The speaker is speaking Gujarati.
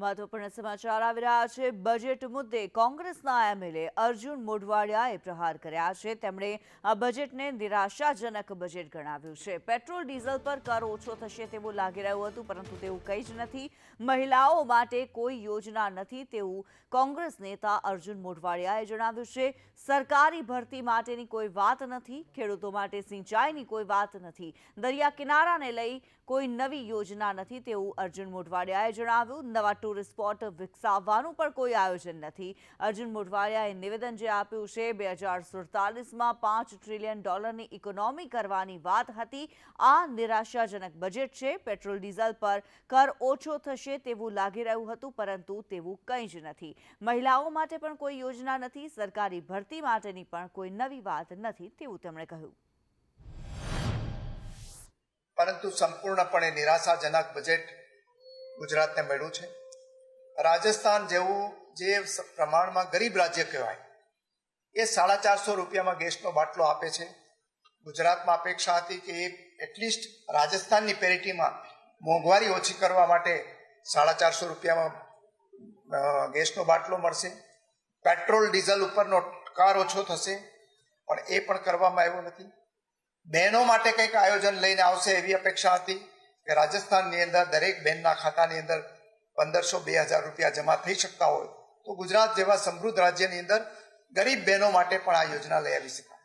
મહત્વપૂર્ણ સમાચાર આવી રહ્યા છે. બજેટ મુદ્દે કોંગ્રેસના એમએલએ અર્જુન મોઢવાડિયાએ પ્રહાર કર્યા છે. તેમણે આ બજેટને નિરાશાજનક બજેટ ગણાવ્યું છે. પેટ્રોલ, ડીઝલ પર કર ઓછો થશે તેવું લાગી રહ્યું હતું, પરંતુ તેવું કંઈ જ નથી. મહિલાઓ માટે કોઈ યોજના નથી તેવું કોંગ્રેસ નેતા અર્જુન મોઢવાડિયાએ જણાવ્યું છે. સરકારી ભરતી માટેની કોઈ વાત નથી, ખેડૂતો માટે સિંચાઈની કોઈ વાત નથી, દરિયા કિનારાને લઈ કોઈ નવી યોજના નથી તેવું અર્જુન મોઢવાડિયાએ જણાવ્યું. નવા ટુરિસ્ટ સ્પોટ વિકસાવવાનું પણ કોઈ આયોજન નથી. અર્જુન મોઢવાડિયાએ નિવેદન જે આપ્યું છે, બે હજાર સુડતાલીસમાં પાંચ ટ્રિલિયન ડોલરની ઇકોનોમી કરવાની વાત હતી. આ નિરાશાજનક બજેટ છે. પેટ્રોલ ડીઝલ પર કર ઓછો થશે તેવું લાગી રહ્યું હતું, પરંતુ તેવું કંઈ જ નથી. મહિલાઓ માટે પણ કોઈ યોજના નથી, સરકારી ભરતી માટેની પણ કોઈ નવી વાત નથી તેવું તેમણે કહ્યું. પરંતુ સંપૂર્ણપણે નિરાશાજનક બજેટ ગુજરાતને મળ્યું છે. રાજસ્થાન જેવું જે પ્રમાણમાં ગરીબ રાજ્ય કહેવાય, એ સાડા ચારસો રૂપિયામાં ગેસનો બાટલો આપે છે. ગુજરાતમાં અપેક્ષા હતી કે એ એટલીસ્ટ રાજસ્થાનની પેરિટીમાં મોંઘવારી ઓછી કરવા માટે સાડા ચારસો રૂપિયામાં ગેસનો બાટલો મળશે. પેટ્રોલ, ડીઝલ ઉપરનો કાર ઓછો થશે, પણ એ પણ કરવામાં આવ્યો નથી. બહેનો માટે કંઈક આયોજન લઈને આવશે એવી અપેક્ષા હતી કે રાજસ્થાનની અંદર દરેક બહેનના ખાતાની અંદર પંદરસો બે હજાર રૂપિયા જમા થઈ શકતા હોય તો ગુજરાત જેવા સમૃદ્ધ રાજ્યની અંદર ગરીબ બહેનો માટે પણ આ યોજના લઈ આવી શકાય.